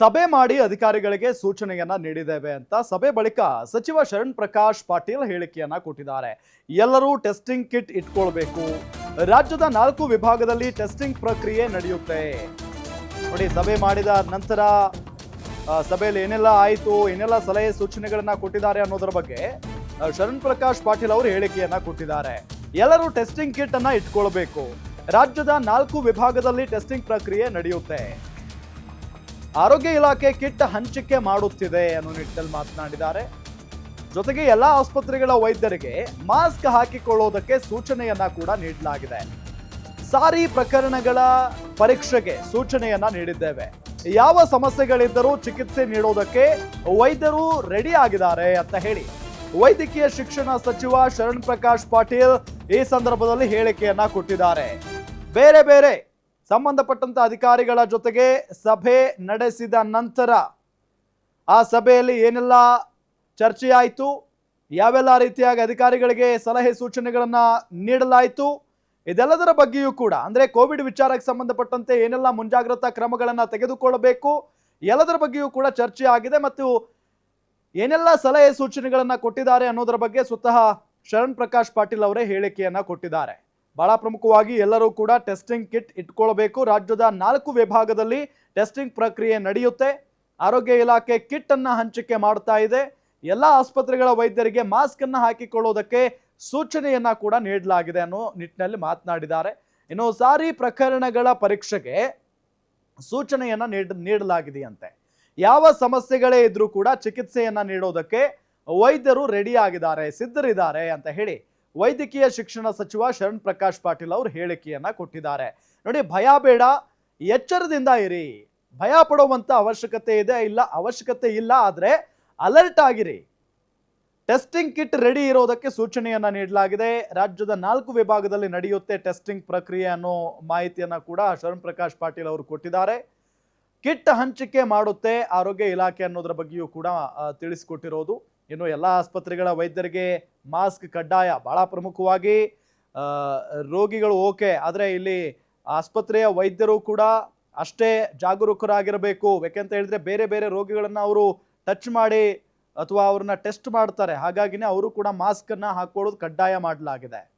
ಸಭೆ ಮಾಡಿ ಅಧಿಕಾರಿಗಳಿಗೆ ಸೂಚನೆಯನ್ನ ನೀಡಿದ್ದೇವೆ ಅಂತ ಸಭೆ ಬಳಿಕ ಸಚಿವ ಶರಣ್ ಪ್ರಕಾಶ್ ಪಾಟೀಲ್ ಹೇಳಿಕೆಯನ್ನ ಕೊಟ್ಟಿದ್ದಾರೆ. ಎಲ್ಲರೂ ಟೆಸ್ಟಿಂಗ್ ಕಿಟ್ ಇಟ್ಕೊಳ್ಬೇಕು. ರಾಜ್ಯದ ನಾಲ್ಕು ವಿಭಾಗದಲ್ಲಿ ಟೆಸ್ಟಿಂಗ್ ಪ್ರಕ್ರಿಯೆ ನಡೆಯುತ್ತೆ. ನೋಡಿ, ಸಭೆ ಮಾಡಿದ ನಂತರ ಸಭೆಯಲ್ಲಿ ಏನೆಲ್ಲ ಆಯಿತು, ಏನೆಲ್ಲ ಸಲಹೆ ಸೂಚನೆಗಳನ್ನ ಕೊಟ್ಟಿದ್ದಾರೆ ಅನ್ನೋದರ ಬಗ್ಗೆ ಶರಣ್ ಪ್ರಕಾಶ್ ಪಾಟೀಲ್ ಅವರು ಹೇಳಿಕೆಯನ್ನ ಕೊಟ್ಟಿದ್ದಾರೆ. ಎಲ್ಲರೂ ಟೆಸ್ಟಿಂಗ್ ಕಿಟ್ ಅನ್ನ ಇಟ್ಕೊಳ್ಬೇಕು. ರಾಜ್ಯದ ನಾಲ್ಕು ವಿಭಾಗದಲ್ಲಿ ಟೆಸ್ಟಿಂಗ್ ಪ್ರಕ್ರಿಯೆ ನಡೆಯುತ್ತೆ. ಆರೋಗ್ಯ ಇಲಾಖೆ ಕಿಟ್ ಹಂಚಿಕೆ ಮಾಡುತ್ತಿದೆ ಅನ್ನೋ ನಿಟ್ಟಿನಲ್ಲಿ ಮಾತನಾಡಿದ್ದಾರೆ. ಜೊತೆಗೆ ಎಲ್ಲಾ ಆಸ್ಪತ್ರೆಗಳ ವೈದ್ಯರಿಗೆ ಮಾಸ್ಕ್ ಹಾಕಿಕೊಳ್ಳುವುದಕ್ಕೆ ಸೂಚನೆಯನ್ನ ಕೂಡ ನೀಡಲಾಗಿದೆ. ಸಾರಿ ಪ್ರಕರಣಗಳ ಪರೀಕ್ಷೆಗೆ ಸೂಚನೆಯನ್ನ ನೀಡಿದ್ದೇವೆ. ಯಾವ ಸಮಸ್ಯೆಗಳಿದ್ದರೂ ಚಿಕಿತ್ಸೆ ನೀಡೋದಕ್ಕೆ ವೈದ್ಯರು ರೆಡಿ ಆಗಿದ್ದಾರೆ ಅಂತ ಹೇಳಿ ವೈದ್ಯಕೀಯ ಶಿಕ್ಷಣ ಸಚಿವ ಶರಣ್ ಪ್ರಕಾಶ್ ಪಾಟೀಲ್ ಈ ಸಂದರ್ಭದಲ್ಲಿ ಹೇಳಿಕೆಯನ್ನ ಕೊಟ್ಟಿದ್ದಾರೆ. ಬೇರೆ ಬೇರೆ ಸಂಬಂಧಪಟ್ಟಂತ ಅಧಿಕಾರಿಗಳ ಜೊತೆಗೆ ಸಭೆ ನಡೆಸಿದ ನಂತರ ಆ ಸಭೆಯಲ್ಲಿ ಏನೆಲ್ಲ ಚರ್ಚೆಯಾಯಿತು, ಯಾವೆಲ್ಲ ರೀತಿಯಾಗಿ ಅಧಿಕಾರಿಗಳಿಗೆ ಸಲಹೆ ಸೂಚನೆಗಳನ್ನು ನೀಡಲಾಯಿತು, ಇದೆಲ್ಲದರ ಬಗ್ಗೆಯೂ ಕೂಡ, ಅಂದ್ರೆ ಕೋವಿಡ್ ವಿಚಾರಕ್ಕೆ ಸಂಬಂಧಪಟ್ಟಂತೆ ಏನೆಲ್ಲ ಮುಂಜಾಗ್ರತಾ ಕ್ರಮಗಳನ್ನು ತೆಗೆದುಕೊಳ್ಳಬೇಕು, ಎಲ್ಲದರ ಬಗ್ಗೆಯೂ ಕೂಡ ಚರ್ಚೆ ಆಗಿದೆ ಮತ್ತು ಏನೆಲ್ಲ ಸಲಹೆ ಸೂಚನೆಗಳನ್ನು ಕೊಟ್ಟಿದ್ದಾರೆ ಅನ್ನೋದರ ಬಗ್ಗೆ ಸ್ವತಃ ಶರಣ್ ಪ್ರಕಾಶ್ ಪಾಟೀಲ್ ಅವರೇ ಹೇಳಿಕೆಯನ್ನ ಕೊಟ್ಟಿದ್ದಾರೆ. ಬಹಳ ಪ್ರಮುಖವಾಗಿ ಎಲ್ಲರೂ ಕೂಡ ಟೆಸ್ಟಿಂಗ್ ಕಿಟ್ ಇಟ್ಕೊಳ್ಬೇಕು. ರಾಜ್ಯದ ನಾಲ್ಕು ವಿಭಾಗದಲ್ಲಿ ಟೆಸ್ಟಿಂಗ್ ಪ್ರಕ್ರಿಯೆ ನಡೆಯುತ್ತೆ. ಆರೋಗ್ಯ ಇಲಾಖೆ ಕಿಟ್ ಅನ್ನ ಹಂಚಿಕೆ ಮಾಡ್ತಾ ಇದೆ. ಎಲ್ಲ ಆಸ್ಪತ್ರೆಗಳ ವೈದ್ಯರಿಗೆ ಮಾಸ್ಕ್ ಅನ್ನ ಹಾಕಿಕೊಳ್ಳೋದಕ್ಕೆ ಸೂಚನೆಯನ್ನ ಕೂಡ ನೀಡಲಾಗಿದೆ ಅನ್ನೋ ನಿಟ್ಟಿನಲ್ಲಿ ಮಾತನಾಡಿದ್ದಾರೆ. ಇನ್ನು ಸಾರಿ ಪ್ರಕರಣಗಳ ಪರೀಕ್ಷೆಗೆ ಸೂಚನೆಯನ್ನ ನೀಡ, ನೀಡಲಾಗಿದೆಯಂತೆ. ಯಾವ ಸಮಸ್ಯೆಗಳೇ ಇದ್ರೂ ಕೂಡ ಚಿಕಿತ್ಸೆಯನ್ನ ನೀಡೋದಕ್ಕೆ ವೈದ್ಯರು ರೆಡಿ ಆಗಿದ್ದಾರೆ ಸಿದ್ಧರಿದ್ದಾರೆ ಅಂತ ಹೇಳಿ ವೈದ್ಯಕೀಯ ಶಿಕ್ಷಣ ಸಚಿವ ಶರಣ್ ಪ್ರಕಾಶ್ ಪಾಟೀಲ್ ಅವರು ಹೇಳಿಕೆಯನ್ನ ಕೊಟ್ಟಿದ್ದಾರೆ. ನೋಡಿ, ಭಯ ಬೇಡ, ಎಚ್ಚರದಿಂದ ಇರಿ. ಭಯ ಪಡುವಂತ ಅವಶ್ಯಕತೆ ಇದೆ ಇಲ್ಲ, ಅವಶ್ಯಕತೆ ಇಲ್ಲ ಆದ್ರೆ ಅಲರ್ಟ್ ಆಗಿರಿ. ಟೆಸ್ಟಿಂಗ್ ಕಿಟ್ ರೆಡಿ ಇರೋದಕ್ಕೆ ಸೂಚನೆಯನ್ನ ನೀಡಲಾಗಿದೆ. ರಾಜ್ಯದ ನಾಲ್ಕು ವಿಭಾಗದಲ್ಲಿ ನಡೆಯುತ್ತೆ ಟೆಸ್ಟಿಂಗ್ ಪ್ರಕ್ರಿಯೆ ಅನ್ನೋ ಮಾಹಿತಿಯನ್ನ ಕೂಡ ಶರಣ್ ಪ್ರಕಾಶ್ ಪಾಟೀಲ್ ಅವರು ಕೊಟ್ಟಿದ್ದಾರೆ. ಕಿಟ್ ಹಂಚಿಕೆ ಮಾಡುತ್ತೆ, ಆರೋಗ್ಯ ಇಲಾಖೆ ಅನ್ನೋದ್ರ ಬಗ್ಗೆಯೂ ಕೂಡ ತಿಳಿಸಿಕೊಟ್ಟಿರೋದು. ಇನ್ನು ಎಲ್ಲ ಆಸ್ಪತ್ರೆಗಳ ವೈದ್ಯರಿಗೆ ಮಾಸ್ಕ್ ಕಡ್ಡಾಯ ಬಹಳ ಪ್ರಮುಖವಾಗಿ ರೋಗಿಗಳು ಓಕೆ, ಆದರೆ ಇಲ್ಲಿ ಆಸ್ಪತ್ರೆಯ ವೈದ್ಯರು ಕೂಡ ಅಷ್ಟೇ ಜಾಗರೂಕರಾಗಿರಬೇಕು. ಯಾಕೆಂತ ಹೇಳಿದ್ರೆ ಬೇರೆ ಬೇರೆ ರೋಗಿಗಳನ್ನು ಅವರು ಟಚ್ ಮಾಡಿ ಅಥವಾ ಅವ್ರನ್ನ ಟೆಸ್ಟ್ ಮಾಡ್ತಾರೆ. ಹಾಗಾಗಿನೇ ಅವರು ಕೂಡ ಮಾಸ್ಕನ್ನು ಹಾಕೊಳ್ಳೋದು ಕಡ್ಡಾಯ ಮಾಡಲಾಗಿದೆ.